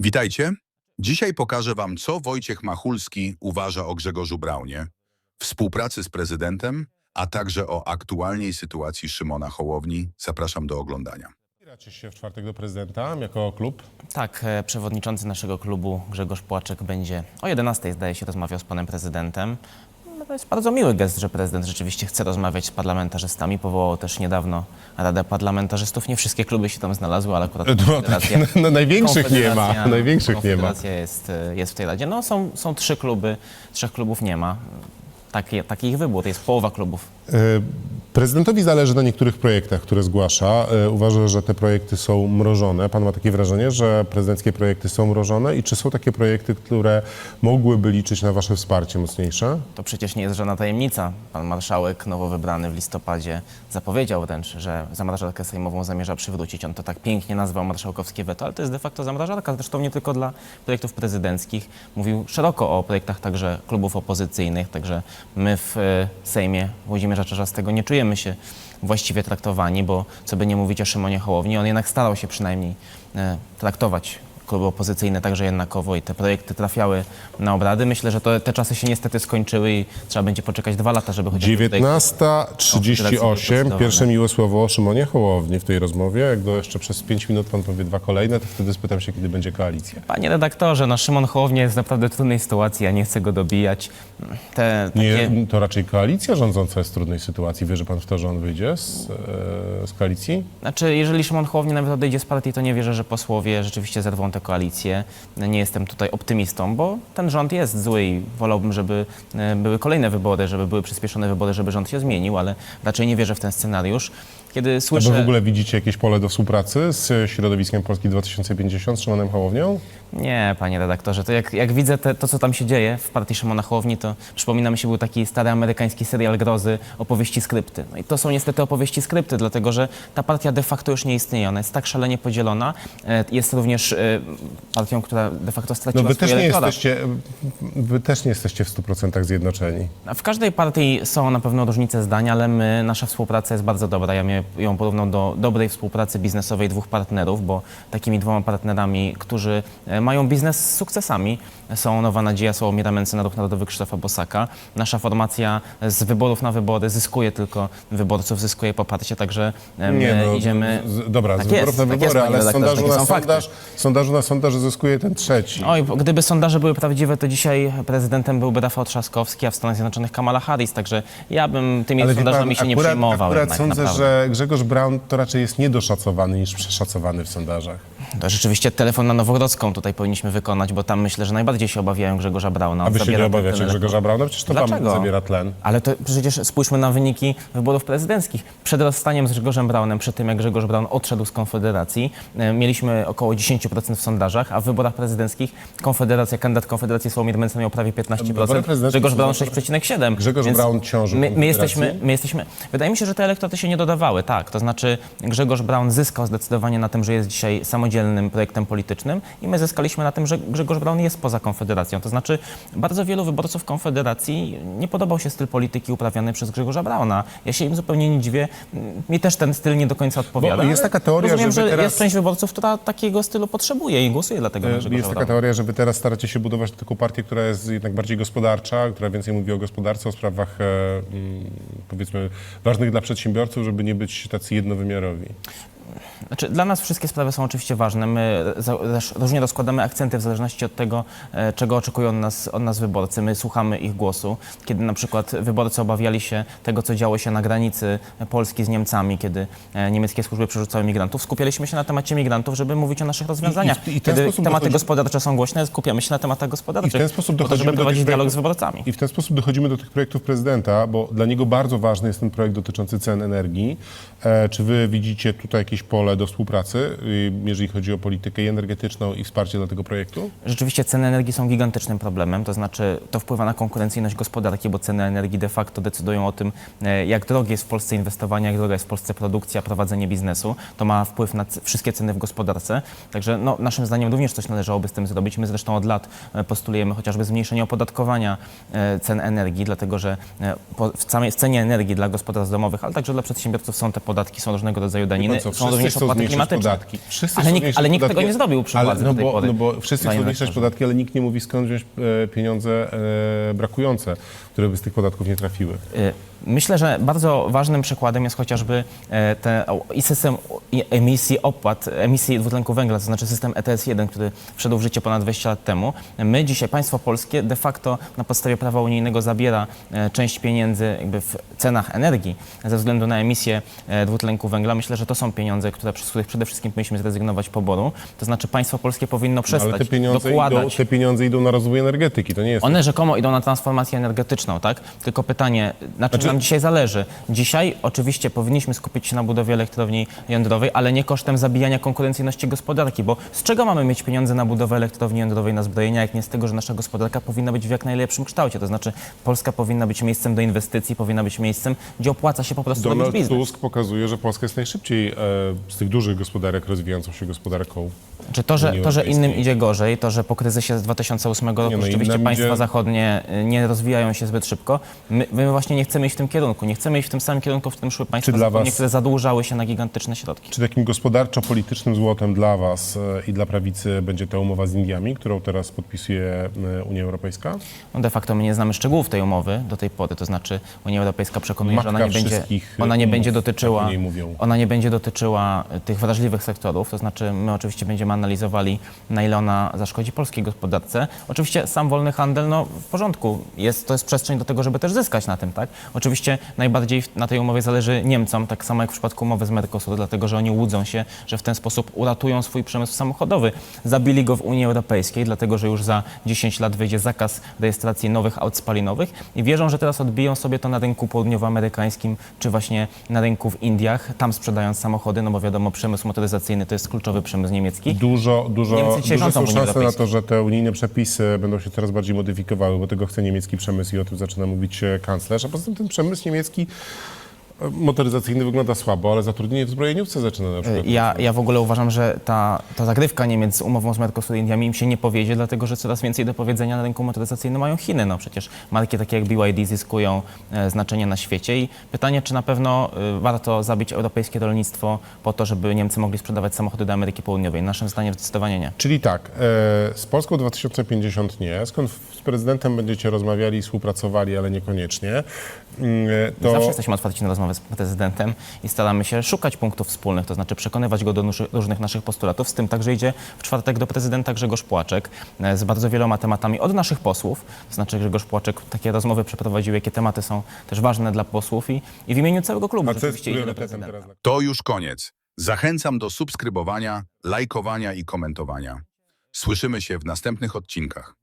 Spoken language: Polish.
Witajcie. Dzisiaj pokażę Wam, co Wojciech Machulski uważa o Grzegorzu Braunie, współpracy z prezydentem, a także o aktualnej sytuacji Szymona Hołowni. Zapraszam do oglądania. Wybieracie się w czwartek do prezydenta jako klub. Tak, e, przewodniczący naszego klubu Grzegorz Płaczek będzie o 11 zdaje się rozmawiał z panem prezydentem. No to jest bardzo miły gest, że prezydent rzeczywiście chce rozmawiać z parlamentarzystami. Powołał też niedawno Radę Parlamentarzystów. Nie wszystkie kluby się tam znalazły, ale akurat No, takie, no, największych nie ma. Największych nie ma. Jest, jest w tej Radzie. No są, są trzy kluby, trzech klubów nie ma. Taki, taki ich wybór, jest połowa klubów. E, Prezydentowi zależy na niektórych projektach, które zgłasza. E, Uważa, że te projekty są mrożone. Pan ma takie wrażenie, że prezydenckie projekty są mrożone i czy są takie projekty, które mogłyby liczyć na wasze wsparcie mocniejsze? To przecież nie jest żadna tajemnica. Pan marszałek nowo wybrany w listopadzie zapowiedział wręcz, że zamrażarkę sejmową zamierza przywrócić. On to tak pięknie nazwał marszałkowskie weto, ale to jest de facto zamrażarka, zresztą nie tylko dla projektów prezydenckich. Mówił szeroko o projektach także klubów opozycyjnych, także my w e, Sejmie Włodzimierza Czarzastego nie czujemy się właściwie traktowani, bo co by nie mówić o Szymonie Hołowni, on jednak starał się przynajmniej e, traktować kluby opozycyjne także jednakowo i te projekty trafiały na obrady. Myślę, że to, te czasy się niestety skończyły i trzeba będzie poczekać dwa lata, żeby chociaż tutaj- 19.38. Pierwsze miłe słowo o Szymonie Hołowni w tej rozmowie. Jak go jeszcze przez 5 minut pan powie dwa kolejne, to wtedy spytam się, kiedy będzie koalicja. Panie redaktorze, no Szymon Hołownia jest w naprawdę trudnej sytuacji, ja nie chcę go dobijać. Te, takie... Nie, to raczej koalicja rządząca jest w trudnej sytuacji. Wierzy pan w to, że on wyjdzie z, e, z koalicji? Znaczy, jeżeli Szymon Hołownia nawet odejdzie z partii, to nie wierzę, że posłowie rzeczywiście zerwą tę koalicję. Nie jestem tutaj optymistą, bo ten rząd jest zły i wolałbym, żeby e, były kolejne wybory, żeby były przyspieszone wybory, żeby rząd się zmienił, ale raczej nie wierzę w ten scenariusz. Kiedy A słyszę... wy w ogóle widzicie jakieś pole do współpracy z środowiskiem Polski 2050, z Szymonem Hołownią? Nie, panie redaktorze, to jak, jak widzę te, to, co tam się dzieje w partii Szymona Hołowni, to przypomina mi się był taki stary amerykański serial grozy, opowieści skrypty. No i to są niestety opowieści skrypty, dlatego że ta partia de facto już nie istnieje, ona jest tak szalenie podzielona, e, jest również e, partią, która de facto No straciła wy swój też, nie elektorat. jesteście, wy też nie jesteście w 100% zjednoczeni. W każdej partii są na pewno różnice zdań, ale my, nasza współpraca jest bardzo dobra. Ja mnie- ją porównam do dobrej współpracy biznesowej dwóch partnerów, bo takimi dwoma partnerami, którzy e, mają biznes z sukcesami, są Nowa Nadzieja, Sławomira Mencena, Ruch Narodowy Krzysztofa Bosaka. Nasza formacja z wyborów na wybory zyskuje tylko wyborców, zyskuje poparcie, także e, my idziemy... z, dobra, Tak z wyborów jest, na tak jest, wybory, panie ale z redaktorze, sondażu na sondaż, sondażu na sondaż zyskuje ten trzeci. Oj, gdyby sondaże były prawdziwe, to dzisiaj prezydentem byłby Rafał Trzaskowski, a w Stanach Zjednoczonych Kamala Harris, także ja bym tymi wie sondażami się nie akurat, przejmował Akurat jednak sądzę, naprawdę. że Grzegorz Braun to raczej jest niedoszacowany niż przeszacowany w sondażach. To rzeczywiście telefon na Nowogrodzką tutaj powinniśmy wykonać, bo tam myślę, że najbardziej się obawiają Grzegorza Brauna. A On wy się zabiera nie obawiacie telefon. Grzegorza Brauna? Przecież to wam Dlaczego? zabiera tlen. Ale to przecież spójrzmy na wyniki wyborów prezydenckich. Przed rozstaniem z Grzegorzem Braunem, przed tym jak Grzegorz Braun odszedł z Konfederacji, e, mieliśmy około 10% w sondażach, a w wyborach prezydenckich Konfederacja, kandydat Konfederacji Sławomir Mencen miał prawie Wybory 15%, prezydenckie Grzegorz Braun zawsze- 6,7%. Grzegorz Więc Braun ciąży my, my, Konfederacji? jesteśmy, my jesteśmy, wydaje mi się, że te elektoraty się nie dodawały, tak. To znaczy Grzegorz Braun zyskał zdecydowanie na tym, że jest dzisiaj projektem politycznym i my zyskaliśmy na tym, że Grzegorz Braun jest poza Konfederacją. To znaczy bardzo wielu wyborców Konfederacji nie podobał się styl polityki uprawiany przez Grzegorza Brauna. Ja się im zupełnie nie dziwię. Mi też ten styl nie do końca odpowiada. jest ale taka teoria, rozumiem, że teraz- jest część wyborców, która takiego stylu potrzebuje i głosuje dlatego na Grzegorza Jest taka Brauna. teoria, że wy teraz staracie się budować taką partię, która jest jednak bardziej gospodarcza, która więcej mówi o gospodarce, o sprawach e, mm, powiedzmy ważnych dla przedsiębiorców, żeby nie być tacy jednowymiarowi. Znaczy, dla nas wszystkie sprawy są oczywiście ważne. My za- też różnie rozkładamy akcenty w zależności od tego, e, czego oczekują od nas, od nas wyborcy. My słuchamy ich głosu. Kiedy na przykład wyborcy obawiali się tego, co działo się na granicy Polski z Niemcami, kiedy e, niemieckie służby przerzucały migrantów, skupialiśmy się na temacie migrantów, żeby mówić o naszych rozwiązaniach. i w ten kiedy sposób tematy dochodzi- gospodarcze są głośne, skupiamy się na tematach gospodarczych. I w ten sposób po to, dochodzimy żeby do prowadzić dialog projektów- z wyborcami. I w ten sposób dochodzimy do tych projektów prezydenta, bo dla niego bardzo ważny jest ten projekt dotyczący cen energii. E, czy wy widzicie tutaj jakieś pole do współpracy, y, jeżeli chodzi o politykę energetyczną i wsparcie dla tego projektu? Rzeczywiście ceny energii są gigantycznym problemem, to znaczy to wpływa na konkurencyjność gospodarki, bo ceny energii de facto decydują o tym, e, jak drogie jest w Polsce inwestowanie, jak droga jest w Polsce produkcja, prowadzenie biznesu. To ma wpływ na wszystkie ceny w gospodarce. Także no, naszym zdaniem również coś należałoby z tym zrobić. My zresztą od lat e, postulujemy chociażby zmniejszenie opodatkowania e, cen energii, dlatego że w, samej, w cenie energii dla gospodarstw domowych, ale także dla przedsiębiorców są te podatki, są różnego rodzaju daniny. co, w są również chcą opłaty zmniejszyć klimatyczne. podatki. Wszyscy Ale chcą nikt- ale nikt podatki. tego nie zrobił przy władzy ale, no bo. No bo wszyscy chcą zmniejszać podatki, ale nikt nie mówi skąd wziąć e, pieniądze e, brakujące, które by z tych podatków nie trafiły. Y, Myślę, że bardzo ważnym przykładem jest chociażby e, ten, i system emisji opłat, emisji dwutlenku węgla, to znaczy system ETS-1, który wszedł w życie ponad 20 lat temu. My dzisiaj, państwo polskie de facto na podstawie prawa unijnego zabiera e, część pieniędzy jakby w cenach energii ze względu na emisję e, dwutlenku węgla. Myślę, że to są pieniądze, które, z których przede wszystkim powinniśmy zrezygnować poboru. To znaczy państwo polskie powinno przestać ale te pieniądze, dokładać idą, te pieniądze idą na rozwój energetyki, to nie jest... one rzekomo idą na transformację energetyczną, tak? Tylko pytanie, na czym Znaczy- nam dzisiaj zależy? Dzisiaj oczywiście powinniśmy skupić się na budowie elektrowni jądrowej, ale nie kosztem zabijania konkurencyjności gospodarki, bo z czego mamy mieć pieniądze na budowę elektrowni jądrowej na zbrojenia, jak nie z tego, że nasza gospodarka powinna być w jak najlepszym kształcie. To znaczy Polska powinna być miejscem do inwestycji, powinna być miejscem, gdzie opłaca się po prostu robić Donald biznes. Tusk pokazuje, że Polska jest najszybciej e, z tych dużych gospodarek rozwijającą się gospodarką. Czy to, że, to, że innym idzie gorzej, to, że po kryzysie z 2008 roku Nie, no, rzeczywiście państwa idzie- zachodnie y, nie rozwijają się zbyt szybko, my, my właśnie nie chcemy iść w tym kierunku. Nie chcemy iść w tym samym kierunku, w którym szły państwa dla zachodnie, was- które zadłużały się na gigantyczne środki. Czy takim gospodarczo-politycznym złotem dla Was e, i dla prawicy będzie ta umowa z Indiami, którą teraz podpisuje e, Unia Europejska? No de facto my nie znamy szczegółów tej umowy do tej pory, to znaczy Unia Europejska przekonuje, że ona Matka nie będzie, ona nie będzie dotyczyła, ona nie będzie dotyczyła y, tych wrażliwych sektorów, to znaczy my oczywiście będziemy analizowali, na ile ona zaszkodzi polskiej gospodarce. Oczywiście sam wolny handel, no w porządku, jest, to jest przestrzeń do tego, żeby też zyskać na tym, tak? Oczywiście najbardziej na tej umowie zależy Niemcom, tak samo jak w przypadku umowy z Mercosur, dlatego że oni łudzą się, że w ten sposób uratują swój przemysł samochodowy. Zabili go w Unii Europejskiej, dlatego że już za 10 lat wyjdzie zakaz rejestracji nowych aut spalinowych i wierzą, że teraz odbiją sobie to na rynku południowoamerykańskim, czy właśnie na rynku w Indiach, tam sprzedając samochody, no bo wiadomo, przemysł motoryzacyjny to jest kluczowy przemysł niemiecki. Dużo, dużo, Niemcy dzisiaj rządzą są w Unii szanse na Europejskiej. to, że te unijne przepisy będą się coraz bardziej modyfikowały, bo tego chce niemiecki przemysł i o tym zaczyna mówić e, kanclerz. A poza tym ten przemysł niemiecki motoryzacyjny wygląda słabo, ale zatrudnienie w zbrojeniówce zaczyna na przykład. Ja, ja w ogóle uważam, że ta, ta zagrywka Niemiec z umową z Mercosur i Indiami im się nie powiedzie, dlatego że coraz więcej do powiedzenia na rynku motoryzacyjnym mają Chiny. No przecież marki takie jak BYD zyskują e, znaczenie na świecie i pytanie, czy na pewno e, warto zabić europejskie rolnictwo po to, żeby Niemcy mogli sprzedawać samochody do Ameryki Południowej. Naszym zdaniem zdecydowanie nie. Czyli tak, e, z Polską 2050 nie, skąd z prezydentem będziecie rozmawiali i współpracowali, ale niekoniecznie, mm, e, to... Zawsze jesteśmy otwarci na rozmowę z prezydentem i staramy się szukać punktów wspólnych, to znaczy przekonywać go do różnych naszych postulatów. Z tym także idzie w czwartek do prezydenta Grzegorz Płaczek e, z bardzo wieloma tematami od naszych posłów. To znaczy Grzegorz Płaczek takie rozmowy przeprowadził, jakie tematy są też ważne dla posłów i, i w imieniu całego klubu rzeczywiście idzie do prezydenta. To już koniec. Zachęcam do subskrybowania, lajkowania i komentowania. Słyszymy się w następnych odcinkach.